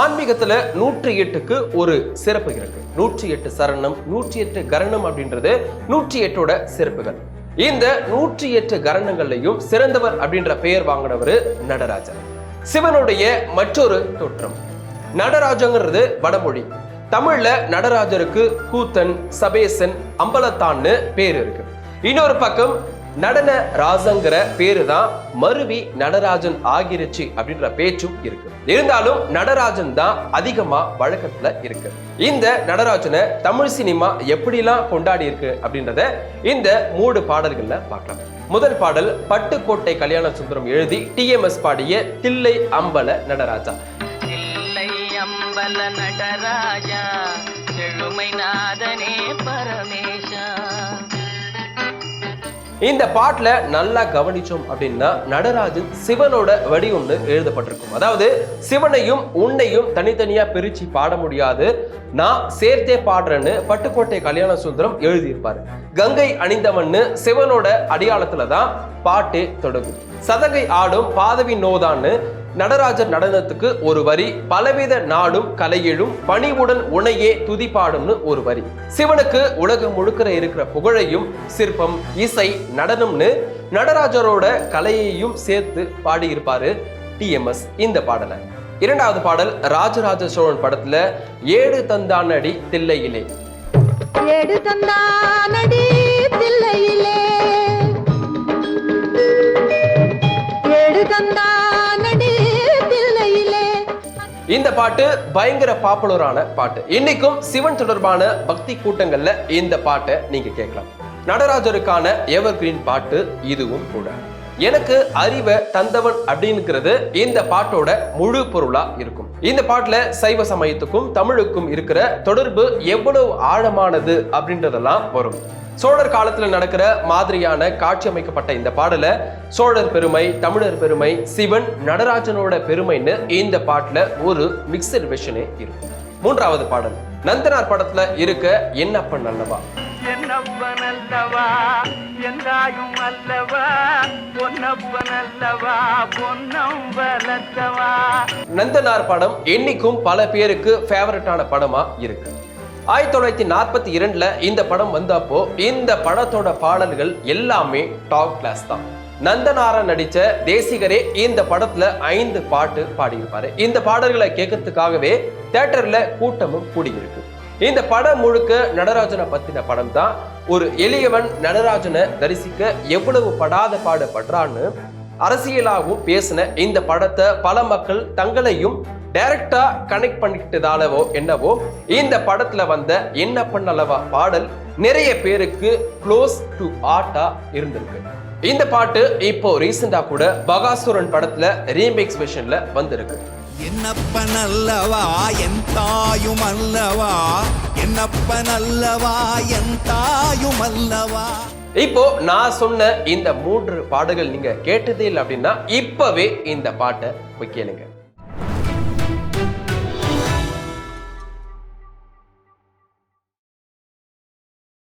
ஆன்மீகத்தில் நூற்றி எட்டுக்கு ஒரு சிறப்பு இருக்கு. நூற்றி எட்டு சரணம் நூற்றி எட்டு கரணம் அப்படின்றது நூற்றி எட்டோட சிறப்புகள். இந்த நூற்றி எட்டு கரணங்கள்லையும் சிறந்தவர் அப்படின்ற பெயர் வாங்கினவர் நடராஜர். சிவனுடைய மற்றொரு தோற்றம். நடராஜங்கிறது வடமொழி. தமிழ்ல நடராஜருக்கு கூத்தன் சபேசன் அம்பலத்தான்னு பேர் இருக்கு. இன்னொரு பக்கம் நடன ராசங்கிற பேரு தான் மருவி நடராஜன் ஆகிருச்சு அப்படின்ற பேச்சும் இருக்கு. இருந்தாலும் நடராஜன் தான் அதிகமா வழக்கத்துல இருக்கு. இந்த நடராஜனை தமிழ் சினிமா எப்படிலாம் கொண்டாடி இருக்கு அப்படின்றத இந்த மூடு பாடல்கள்ல பார்க்கலாம். முதல் பாடல் பட்டுக்கோட்டை கல்யாண சுந்தரம் எழுதி டிஎம்எஸ் பாடிய தில்லை அம்பல நடராஜா. தில்லை அம்பல நடராஜா செழுமை நாதனே இந்த பாட்டில் நல்லா கவனிச்சோம் அப்படின்னா நடராஜன் சிவனோட வடிவம்னு எழுதப்பட்டிருக்கும். அதாவது சிவனையும் உன்னையும் தனித்தனியா பிரிச்சு பாட முடியாது. நான் சேர்த்தே பாடுறேன்னு பட்டுக்கோட்டை கல்யாண சுந்தரம் எழுதியிருப்பாரு. கங்கை அணிந்தவன்னு சிவனோட அடையாளத்துல தான் பாட்டு தொடங்கும். சதகை ஆடும் பாதவி நோதான்னு நடராஜர் நடனத்துக்கு ஒரு வரி பலவித நாடும் கலையெழும் பணிவுடன் உனையே துதிப்பாடும்னு ஒரு வரி. சிவனுக்கு உலகம் முழுக்கிற இருக்கிற புகழையும் சிற்பம் இசை நடனம்னு நடராஜரோட கலையையும் சேர்த்து பாடியிருப்பாரு டிஎம்எஸ் இந்த பாடலை. இரண்டாவது பாடல் ராஜராஜ சோழன் படத்துல ஏடு தந்தானடி தில்லையிலே. ஏடு தந்தானடி தில்லையிலே. ஏடு தந்தா தில்லையிலே இந்த பாட்டு பயங்கர பாப்புலரான பாட்டு. இன்னைக்கும் சிவன் தொடர்பான பக்தி கூட்டங்கள்ல இந்த பாட்டை நீங்க கேட்கலாம். நடராஜருக்கான எவர் கிரீன் பாட்டு இதுவும் கூட. எனக்கு அறிவை தந்தவன் அப்படிங்கிறது இந்த பாட்டோட முழு பொருளா இருக்கும். இந்த பாட்டுல சைவ சமயத்துக்கும் தமிழுக்கும் இருக்கிற தொடர்பு எவ்வளவு ஆழமானது அப்படின்றதெல்லாம் வரும். சோழர் காலத்துல நடக்கிற மாதிரியான காட்சி அமைக்கப்பட்ட இந்த பாடல சோழர் பெருமை தமிழர் பெருமை சிவன் நடராஜனோட பெருமைன்னு இந்த பாட்டுல ஒரு மிக்சட் வெஷனே இருக்கும் மூன்றாவது பாடல். நந்தனார் படத்துல இருக்க என்னப்பன் என்னப்பன் அல்லவா? என்றாயும் அல்லவா? பொன்னப்பன் அல்லவா? பொன்னம்பலத்தவா நந்தனார் படம் என்னைக்கும் பல பேருக்கு ஃபேவரட்டான படமா இருக்கு. ஆயிரத்தி தொள்ளாயிரத்தி நாற்பத்தி இரண்டுல இந்த படம் வந்தப்போ இந்த படத்தோட பாடல்கள் எல்லாமே டாப் கிளாஸ் தான். நந்தனாரா நடித்த தேசிகரே இந்த படத்துல ஐந்து பாட்டு பாடியிருப்பாரு. இந்த பாடல்களை கேட்கறதுக்காகவே தேட்டர்ல கூட்டமும் கூடியிருக்கு. இந்த படம் முழுக்க நடராஜனை பத்தின படம் தான் ஒரு எளியவன் நடராஜனை தரிசிக்க எவ்வளவு படாத பாடுபடுறான்னு அரசியலாகவும் பேசின இந்த படத்தை பல மக்கள் தங்களையும் டைரக்டா கனெக்ட் பண்ணிக்கிட்டதாலவோ என்னவோ இந்த படத்துல வந்த என்ன பண்ணலவா பாடல் நிறைய பேருக்கு க்ளோஸ் டு ஆர்ட்டா இருந்திருக்கு. இந்த பாட்டு இப்போ ரீசெண்டா கூட பகாசுரன் படத்துல ரீமேக்ஸ் வெர்ஷன்ல வந்திருக்கு. என்னப்பன் அல்லவா என் தாயும் அல்லவா? என்னப்பன் அல்லவா என் தாயும் அல்லவா? இப்போ நான் சொன்ன இந்த மூன்று பாடல்கள் நீங்க கேட்டதே இல்லை அப்படின்னா இப்பவே இந்த பாட்டை போய் கேளுங்க.